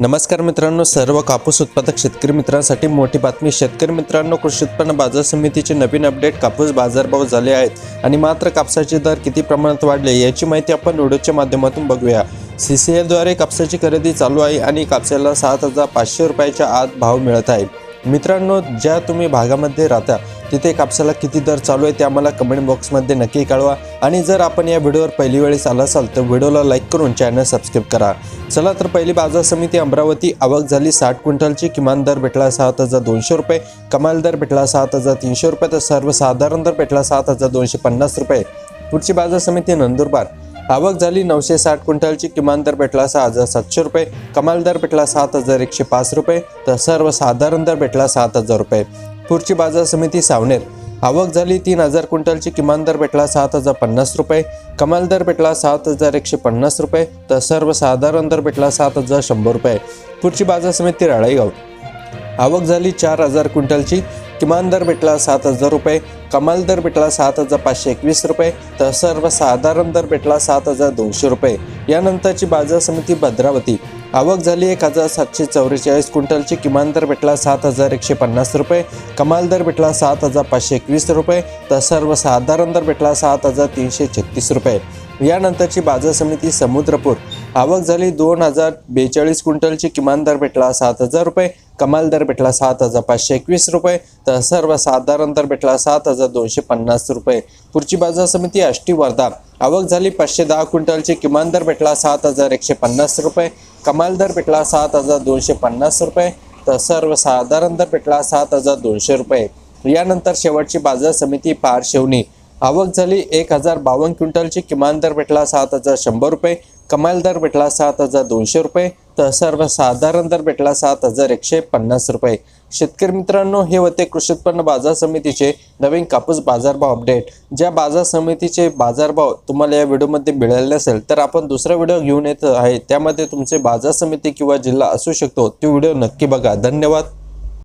नमस्कार मित्रांनो सर्व कापूस उत्पादक शेतकरी मित्रांसाठी मोठी बातमी. शेतकरी मित्रांनो कृषी उत्पन्न बाजार समितीचे नवीन अपडेट. कापूस बाजारभाव झाले आहेत आणि मात्र कापसाचे दर किती प्रमाणात वाढले याची माहिती आपण व्हिडिओच्या माध्यमातून बघूया. सी सी एलद्वारे कापसाची खरेदी चालू आहे आणि कापसाला सात हजार पाचशे रुपयाच्या आत भाव मिळत आहे. मित्रांनो ज्या तुम्ही भागामध्ये राहता तिथे कापसाला किती दर चालू आहे ते आम्हाला कमेंट बॉक्समध्ये नक्की कळवा. आणि जर आपण या व्हिडिओवर पहिली वेळेस आला असाल तर व्हिडिओला लाईक करून चॅनल सबस्क्राईब करा. चला तर पहिली बाजार समिती अमरावती आवक झाली साठ क्विंटलची किमान दर भेटला सात हजार दोनशे रुपये कमाल दर भेटला सात हजार तीनशे रुपये तर सर्वसाधारण दर भेटला सात हजार दोनशे पन्नास रुपये. पुढची बाजार समिती नंदुरबार. आवक झाली नऊशे साठ क्विंटलची किमान दर भेटला सहा हजार सातशे रुपये. कमाल दर भेटला सात हजार एकशे पाच रुपये. तर सर्वसाधारण दर भेटला सात हजार रुपये. पुढची बाजार समिती सावनेर. आवक झाली तीन हजार क्विंटलची किमान दर भेटला सात हजार पन्नास रुपये. कमाल दर भेटला सात हजार एकशे पन्नास रुपये. तर सर्वसाधारण दर भेटला सात हजार शंभर रुपये. पुढची बाजार समिती राळेगाव. आवक झाली चार हजार क्विंटलची. किमान दर भेटला सात हजार रुपये कमाल दर भेटला सात हजार पाचशे एकवीस रुपये तर सर्वसाधारण दर भेटला सात हजार दोनशे रुपये. यानंतरची बाजार समिती भद्रावती. आवक झाली एक हजार सातशे चौवेचाळीस क्विंटलची किमान दर भेटला सात हजार एकशे पन्नास रुपये कमाल दर भेटला सात हजार पाचशे एकवीस रुपये तर सर्वसाधारण दर भेटला सात हजार तीनशे छत्तीस रुपये. यानंतरची बाजार समिती समुद्रपूर. आवक झाली दोन हजार बेचाळीस क्विंटलची. किमान दर भेटला सात हजार रुपये कमाल दर भेटला सात हजार पाचशे एकवीस रुपये तर सर्वसाधारण दर भेटला सात हजार दोनशे पन्नास रुपये. पुढची बाजार समिती आष्टी वर्धा आवक झाली पाचशे दहा क्विंटलची. किमान दर भेटला सात हजार एकशे पन्नास रुपये कमाल दर भेटला सात हजार दोनशे पन्नास रुपये तर सर्वसाधारण दर भेटला सात हजार दोनशे रुपये. यानंतर शेवटची बाजार समिती पार आवक झाली. एक हजार बावन्न क्विंटलची किमान दर भेटला सात हजार शंभर रुपये. कमाल दर भेटला सात हजार दोनशे रुपये. तर सर्वसाधारण दर भेटला सात हजार एकशे पन्नास रुपये. शेतकरी मित्रांनो हे होते कृषी उत्पन्न बाजार समितीचे नवीन कापूस बाजारभाव अपडेट ज्या बाजार समितीचे बाजारभाव तुम्हाला या व्हिडिओमध्ये मिळाले नसेल तर आपण दुसरा व्हिडिओ घेऊन येत आहे. त्यामध्ये तुमचे बाजार समिती किंवा जिल्हा असू शकतो. तो व्हिडिओ नक्की बघा. धन्यवाद.